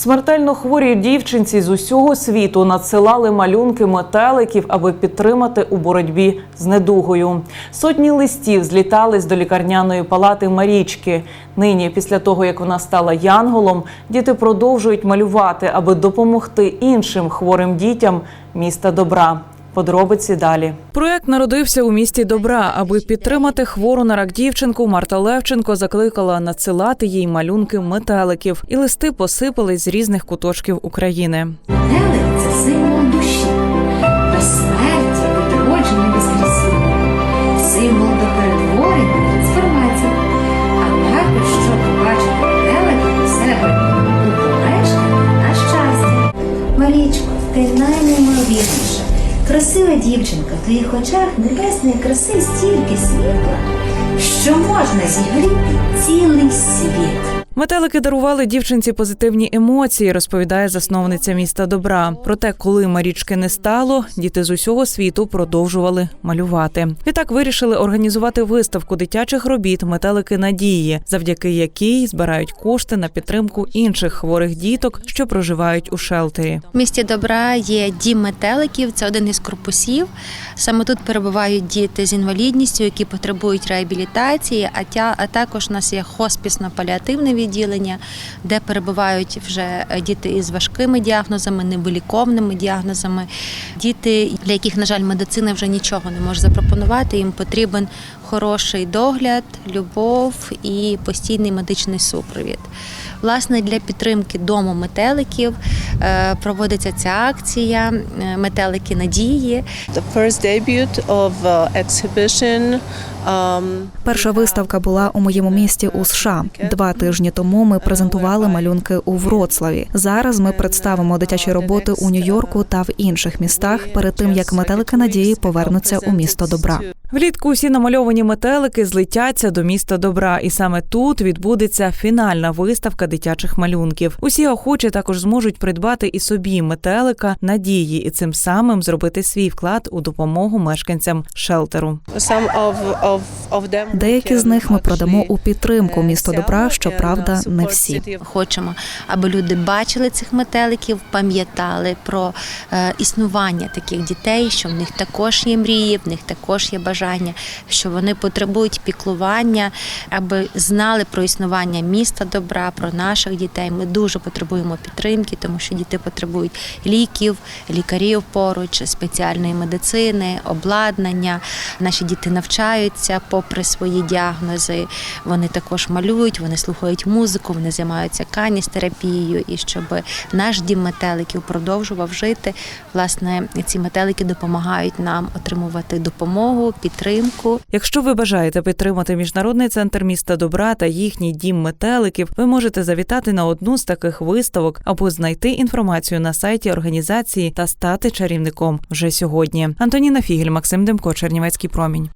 Смертельно хворій дівчинці з усього світу надсилали малюнки метеликів, аби підтримати у боротьбі з недугою. Сотні листів злітались до лікарняної палати Марічки. Нині, після того як вона стала янголом, діти продовжують малювати, аби допомогти іншим хворим дітям міста добра. Подробиці далі. Проект народився у місті добра. Аби підтримати хвору на рак дівчинку, Марта Левченко закликала надсилати їй малюнки метеликів, і листи посипались з різних куточків України. Метелик це символ душі, безсмертя, відродження, воскресіння, символ до перетворення, трансформації, красива дівчинка, в твоїх очах небесної краси стільки світла, що можна зігріти цілий світ. Метелики дарували дівчинці позитивні емоції, розповідає засновниця міста добра. Проте, коли Марічки не стало, діти з усього світу продовжували малювати. Відтак вирішили організувати виставку дитячих робіт Метелики надії, завдяки якій збирають кошти на підтримку інших хворих діток, що проживають у шелтері. В місті добра є дім метеликів, це один із корпусів. Саме тут перебувають діти з інвалідністю, які потребують реабілітації. А також у нас є хоспісно-паліативне відділення, де перебувають вже діти із важкими діагнозами, невиліковними діагнозами, діти, для яких, на жаль, медицина вже нічого не може запропонувати. Їм потрібен хороший догляд, любов і постійний медичний супровід. Власне, для підтримки дому метеликів е, проводиться ця акція е, Метелики надії. The first debut of exhibition um, Перша виставка була у моєму місті у США. Два тижні тому ми презентували малюнки у Вроцлаві. Зараз ми представимо дитячі роботи у Нью-Йорку та в інших містах перед тим як метелики надії повернуться у місто добра. Влітку усі намальовані метелики злетяться до міста добра, і саме тут відбудеться фінальна виставка дитячих малюнків. Усі охочі також зможуть придбати і собі метелика надії, і цим самим зробити свій вклад у допомогу мешканцям шелтеру. Деякі з них ми продамо у підтримку uh, місто добра. Щоправда, не всі. Хочемо, аби люди бачили цих метеликів, пам'ятали про е, існування таких дітей, що в них також є мрії, в них також є бажання, що вони потребують піклування, аби знали про існування міста добра, про наших дітей. Ми дуже потребуємо підтримки, тому що діти потребують ліків, лікарів поруч, спеціальної медицини, обладнання. Наші діти навчаються попри свої діагнози. Вони також малюють, вони слухають музику, вони займаються каністерапією. І щоб наш дім метеликів продовжував жити, власне, ці метелики допомагають нам отримувати допомогу, підтримку. Якщо ви бажаєте підтримати міжнародний центр міста добра та їхній дім метеликів, ви можете завітати на одну з таких виставок або знайти інформацію на сайті організації та стати чарівником вже сьогодні. Антоніна Фігель, Максим Демко, Чернівецький промінь.